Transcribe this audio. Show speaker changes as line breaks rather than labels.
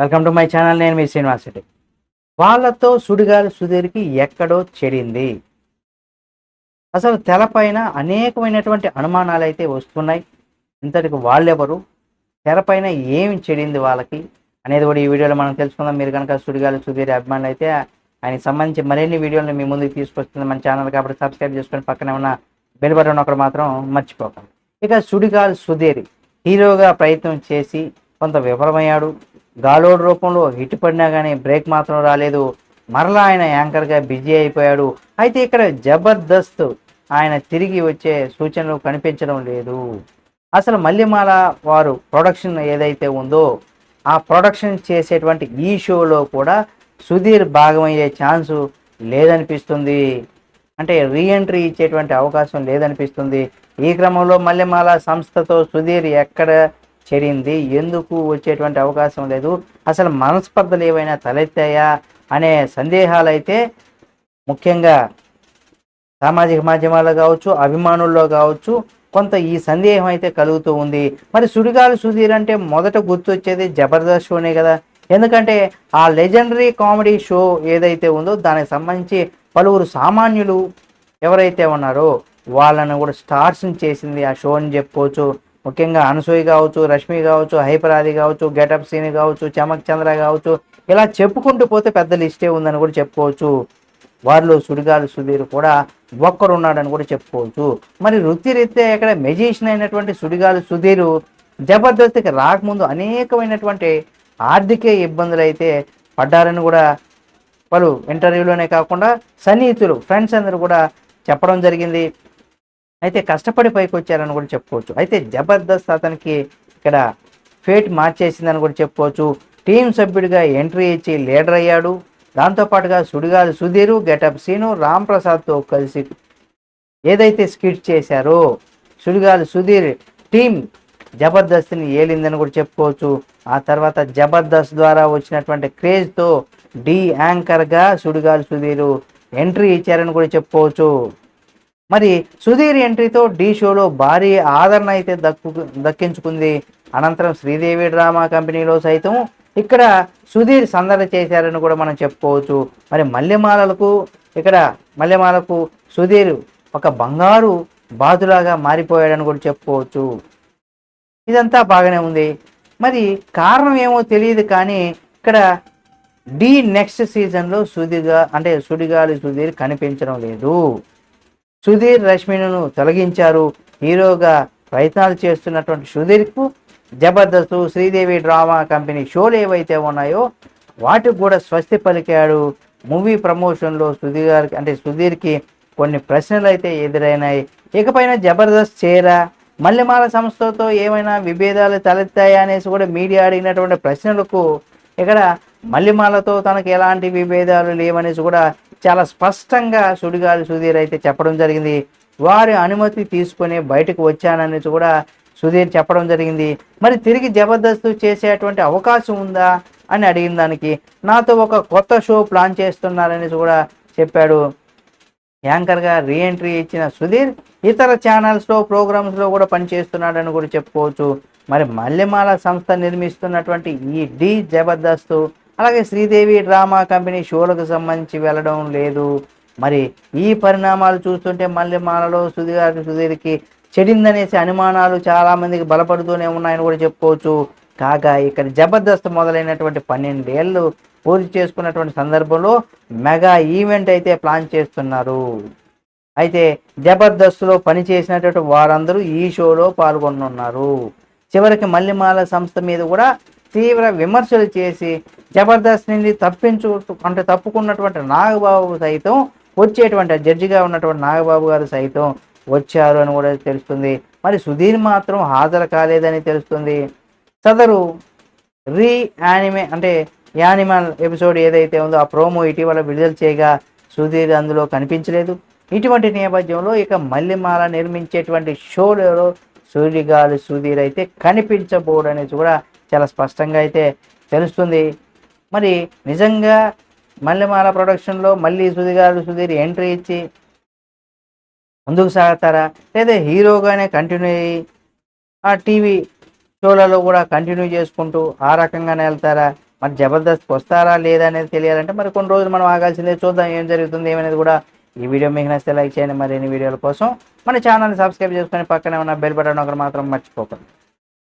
Welcome to my channel నేను మీ శ్రీనివాసరెడ్డి వాళ్ళతో సుడిగాలి సుధీర్కి ఎక్కడో చెడింది. అసలు తెరపైన అనేకమైనటువంటి అనుమానాలు అయితే వస్తున్నాయి. ఇంతటికి వాళ్ళెవరు? తెరపైన ఏమి చెడింది వాళ్ళకి? అనేది కూడా ఈ వీడియోలో మనం తెలుసుకుందాం. మీరు కనుక సుడిగాలి సుధీర్ అభిమానులు అయితే ఆయనకి సంబంధించి మరిన్ని వీడియోలు మీ ముందుకు తీసుకొస్తుంది మన ఛానల్ కాబట్టి సబ్స్క్రైబ్ చేసుకొని పక్కనే ఉన్న బెల్ బటన్ ఒకటి మాత్రం మర్చిపోకండి. ఇక సుడిగాలి సుధీర్ హీరోగా ప్రయత్నం చేసి కొంత విఫలమయ్యాడు. గాలోడ్ రూపంలో హిట్ పడినా కానీ బ్రేక్ మాత్రం రాలేదు. మరలా ఆయన యాంకర్గా బిజీ అయిపోయాడు. అయితే ఇక్కడ జబర్దస్త్ ఆయన తిరిగి వచ్చే సూచనలు కనిపించడం లేదు. అసలు మల్లెమాల వారు ప్రొడక్షన్ ఏదైతే ఉందో ఆ ప్రొడక్షన్ చేసేటువంటి ఈ షోలో కూడా సుధీర్ భాగమయ్యే ఛాన్సు లేదనిపిస్తుంది. అంటే రీఎంట్రీ ఇచ్చేటువంటి అవకాశం లేదనిపిస్తుంది. ఈ క్రమంలో మల్లెమాల సంస్థతో సుధీర్ ఎక్కడ చెడింది ఎందుకు వచ్చేటువంటి అవకాశం లేదు? అసలు మనస్పర్ధలు ఏవైనా తలెత్తాయా అనే సందేహాలు అయితే ముఖ్యంగా సామాజిక మాధ్యమాల్లో కావచ్చు అభిమానుల్లో కావచ్చు కొంత ఈ సందేహం అయితే కలుగుతూ ఉంది. మరి సుడిగాలు సుధీర్ అంటే మొదట గుర్తొచ్చేది జబర్దస్త్ షోనే కదా? ఎందుకంటే ఆ లెజెండరీ కామెడీ షో ఏదైతే ఉందో దానికి సంబంధించి పలువురు సామాన్యులు ఎవరైతే ఉన్నారో వాళ్ళను కూడా స్టార్స్ని చేసింది ఆ షో అని చెప్పుకోవచ్చు. ముఖ్యంగా అనసూయ కావచ్చు రష్మి కావచ్చు హైపరాది కావచ్చు గెటప్ సీని కావచ్చు చమక్ చంద్ర కావచ్చు ఇలా చెప్పుకుంటూ పోతే పెద్ద లిస్టే ఉందని కూడా చెప్పుకోవచ్చు. వారిలో సుడిగాలి సుధీర్ కూడా ఒక్కరు ఉన్నాడని కూడా చెప్పుకోవచ్చు. మరి వృత్తిరీత్యా ఇక్కడ మెజిషియన్ అయినటువంటి సుడిగాలి సుధీర్ జబర్దస్త్కి రాకముందు అనేకమైనటువంటి ఆర్థిక ఇబ్బందులు అయితే పడ్డారని కూడా పలు ఇంటర్వ్యూలోనే కాకుండా సన్నిహితులు ఫ్రెండ్స్ అందరూ కూడా చెప్పడం జరిగింది. అయితే కష్టపడి పైకి వచ్చారని కూడా చెప్పుకోవచ్చు. అయితే జబర్దస్త్ అతనికి ఇక్కడ ఫేట్ మార్చేసిందని కూడా చెప్పుకోవచ్చు. టీం సభ్యుడిగా ఎంట్రీ ఇచ్చి లీడర్ అయ్యాడు. దాంతోపాటుగా సుడిగాలి సుధీరు గెటప్ సీను రామ్ ప్రసాద్తో కలిసి ఏదైతే స్కిట్ చేశారో సుడిగాలి సుధీర్ టీం జబర్దస్త్ని ఏలిందని కూడా చెప్పుకోవచ్చు. ఆ తర్వాత జబర్దస్త్ ద్వారా వచ్చినటువంటి క్రేజ్తో డి యాంకర్గా సుడిగాలి సుధీరు ఎంట్రీ ఇచ్చారని కూడా చెప్పుకోవచ్చు. మరి సుధీర్ ఎంట్రీతో డి షోలో భారీ ఆదరణ అయితే దక్కు దక్కించుకుంది. అనంతరం శ్రీదేవి డ్రామా కంపెనీలో సైతం ఇక్కడ సుధీర్ సందడి చేశారని కూడా మనం చెప్పుకోవచ్చు. మరి మల్లెమాలలకు ఇక్కడ మల్లెమాలకు సుధీర్ ఒక బంగారు బాతులాగా మారిపోయాడని కూడా చెప్పుకోవచ్చు. ఇదంతా బాగానే ఉంది. మరి కారణం ఏమో తెలియదు కానీ ఇక్కడ డి నెక్స్ట్ సీజన్లో సుధీర్గా అంటే సుడిగాలి సుధీర్ కనిపించడం లేదు. సుధీర్ రష్మిను తొలగించారు. హీరోగా ప్రయత్నాలు చేస్తున్నటువంటి సుధీర్కు జబర్దస్త్ శ్రీదేవి డ్రామా కంపెనీ షోలు ఏవైతే ఉన్నాయో వాటికి కూడా స్వస్తి పలికాడు. మూవీ ప్రమోషన్లో సుధీర్ గారికి అంటే సుధీర్కి కొన్ని ప్రశ్నలు అయితే ఎదురైనాయి. ఇకపైన జబర్దస్త్ చేరా మల్లెమాల సంస్థతో ఏమైనా విభేదాలు తలెత్తాయా అనేసి కూడా మీడియా అడిగినటువంటి ప్రశ్నలకు ఇక్కడ మల్లెమాలతో తనకు ఎలాంటి విభేదాలు లేవనేసి కూడా చాలా స్పష్టంగా సుడిగాలి సుధీర్ అయితే చెప్పడం జరిగింది. వారి అనుమతి తీసుకొని బయటకు వచ్చాననేసి కూడా సుధీర్ చెప్పడం జరిగింది. మరి తిరిగి జబర్దస్త్ చేసేటువంటి అవకాశం ఉందా అని అడిగిన దానికి నాతో ఒక కొత్త షో ప్లాన్ చేస్తున్నారనేసి కూడా చెప్పాడు. యాంకర్గా రీఎంట్రీ ఇచ్చిన సుధీర్ ఇతర ఛానల్స్లో ప్రోగ్రామ్స్లో కూడా పనిచేస్తున్నాడని కూడా చెప్పుకోవచ్చు. మరి మల్లెమాల సంస్థ నిర్మిస్తున్నటువంటి ఈ డి జబర్దస్త్ అలాగే శ్రీదేవి డ్రామా కంపెనీ షోలకు సంబంధించి వెళ్ళడం లేదు. మరి ఈ పరిణామాలు చూస్తుంటే మల్లెమాలలో సుధీర్ సుధీర్కి చెడిందనేసి అనుమానాలు చాలామందికి బలపడుతూనే ఉన్నాయని కూడా చెప్పుకోవచ్చు. కాగా ఇక్కడ జబర్దస్త్ మొదలైనటువంటి పన్నెండేళ్ళు పూర్తి చేసుకున్నటువంటి సందర్భంలో మెగా ఈవెంట్ అయితే ప్లాన్ చేస్తున్నారు. అయితే జబర్దస్త్లో పనిచేసినటువంటి వారందరూ ఈ షోలో పాల్గొనున్నారు చివరికి మల్లెమాల సంస్థ మీద కూడా తీవ్ర విమర్శలు చేసి జబర్దస్త్ నుండి తప్పించు అంటే తప్పుకున్నటువంటి నాగబాబు సైతం వచ్చేటువంటి జడ్జిగా ఉన్నటువంటి నాగబాబు గారు సైతం వచ్చారు అని కూడా తెలుస్తుంది. మరి సుధీర్ మాత్రం హాజరు కాలేదని తెలుస్తుంది. సదరు రీ యానిమే అంటే యానిమల్ ఎపిసోడ్ ఏదైతే ఉందో ఆ ప్రోమో ఇటీవల విడుదల చేయగా సుధీర్ అందులో కనిపించలేదు. ఇటువంటి నేపథ్యంలో ఇక మల్లెమాల నిర్మించేటువంటి షోలలో సూర్యగాలి సుధీర్ అయితే కనిపించబోడనేది కూడా చాలా స్పష్టంగా అయితే తెలుస్తుంది. మరి నిజంగా మల్లెమాల ప్రొడక్షన్లో మళ్ళీ సుధీర్ సుధీర్ ఎంట్రీ ఇచ్చి ముందుకు సాగుతారా? లేదా హీరోగానే కంటిన్యూ అయ్యి ఆ టీవీ షోలలో కూడా కంటిన్యూ చేసుకుంటూ ఆ రకంగానే వెళ్తారా? మరి జబర్దస్త్ వస్తారా లేదా అనేది తెలియాలంటే మరి కొన్ని రోజులు మనం ఆగాల్సిందే చూద్దాం ఏం జరుగుతుంది ఏమనేది కూడా ఈ వీడియో మీకు నచ్చితే లైక్ చేయండి. మరిన్ని వీడియోల కోసం మన ఛానల్ని సబ్స్క్రైబ్ చేసుకొని పక్కనే ఉన్న బెల్ బటన్ ఒకరు మాత్రం మర్చిపోకండి.